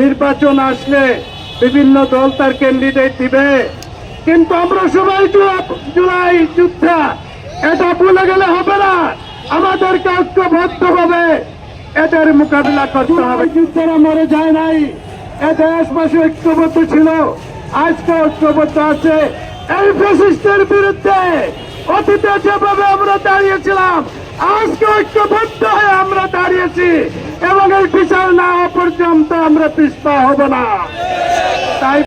নির্বাচন আসলে বিভিন্ন দল তার ক্যান্ডিডেট দিবে। কিন্তু আমরা সবাই জুলাই যুদ্ধা এটা ভুলে গেলে হবে না। আমাদেরকে ঐক্যবদ্ধ হবে এদের মোকাবিলা করতে হবে। যুদ্ধরা মরে যায় নাই। এ দেশবাসী ঐক্যবদ্ধ ছিল। আজকে ঐক্যবদ্ধ আছে। এই ফ্যাসিস্টের বিরুদ্ধে অতীতে যেভাবে আমরা দাঁড়িয়েছিলাম, আজকে ঐক্যবদ্ধ হয়ে আমরা দাঁড়িয়েছি। বিচার না পর্যন্ত আমরা পিস্তা হব না। তাই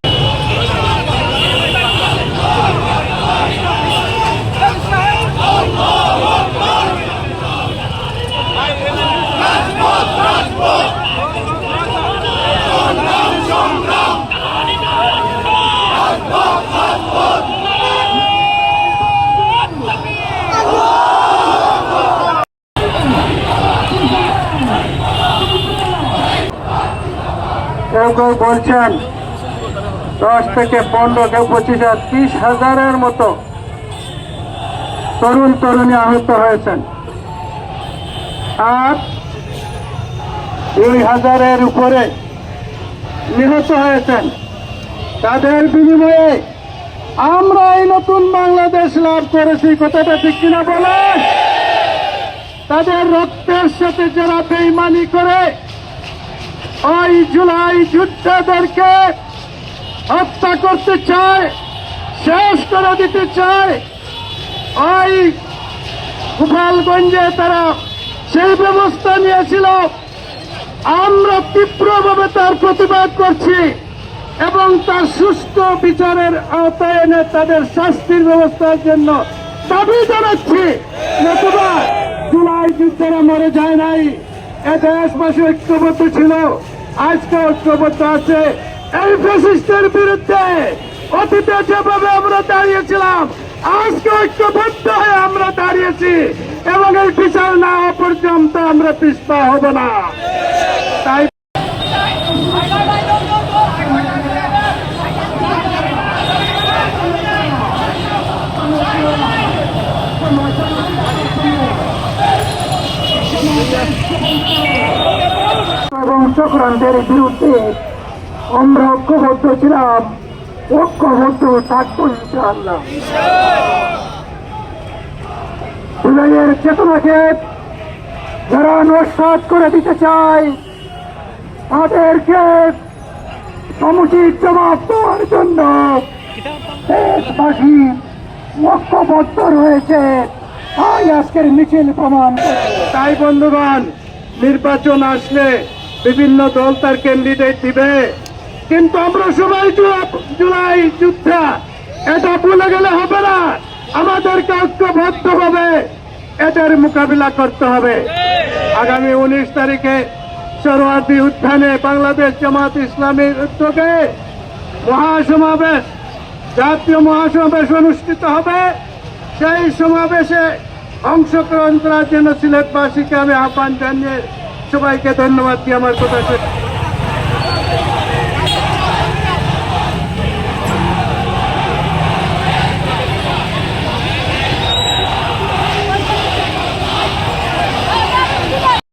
কেউ কেউ বলছেন দশ থেকে পনেরো, কেউ পঁচিশ হাজার, ত্রিশ হাজারের মতো তরুণ তরুণী আহত হয়েছেন। আর দুই হাজারের উপরে নিহত হয়েছেন। তাদের বিনিময়ে আমরা এই নতুন বাংলাদেশ লাভ করেছি, কথাটা ঠিক কিনা বলেন? তাদের রক্তের সাথে যারা বেইমানি করে ওই জুলাই যুদ্ধদেরকে হত্যা করতে চায়, শেষ করে দিতে চায়। ওই গোপালগঞ্জে তারা সেই ব্যবস্থা নিয়েছিল। আমরা তীব্রভাবে তার প্রতিবাদ করছি এবং তার সুস্থ বিচারের আওতায় এনে তাদের শাস্তির ব্যবস্থার জন্য দাবি জানাচ্ছি। নতুবা জুলাই যুদ্ধেরা মরে যায় নাই। এ দেশবাসী ঐক্যবদ্ধ ছিল। আজকে ঐক্যবদ্ধ আছে। এই ফ্যাসিস্টের বিরুদ্ধে অতীতে যেভাবে আমরা দাঁড়িয়েছিলাম, আজকে ঐক্যবদ্ধ হয়ে আমরা দাঁড়িয়েছি এবং এই বিচার না পর্যন্ত আমরা পিস্তা হব না। তাই এবং চক্রান্তের বিরুদ্ধে আমরা ঐক্যবদ্ধ ছিলাম। ঐক্যবদ্ধ থাকব চেতনাকে যারা করে দিতে চায়, তাদেরকে সমুচিত জবাব দেওয়ার জন্য দেশবাসী ঐক্যবদ্ধ রয়েছে। তাই আজকের মিছিল প্রমাণ। তাই বন্ধুগণ, নির্বাচন আসলে বিভিন্ন দল তার ক্যান্ডিডেট দিবে। কিন্তু আমরা সবাই জুলাই যুদ্ধা, এটা ভুলে গেলে হবে না। আমাদেরকে ঐক্যবদ্ধ হবে এদের মোকাবিলা করতে হবে। আগামী উনিশ তারিখে সরোয়ার্দী উত্থানে বাংলাদেশ জামাত ইসলামের উদ্যোগে মহাসমাবেশ, জাতীয় মহাসমাবেশ অনুষ্ঠিত হবে। সেই সমাবেশে অংশগ্রহণ করার জন্য সিলেটবাসীকে আমি আহ্বান জানিয়ে সবাইকে ধন্যবাদ দিয়ে আমার কথা।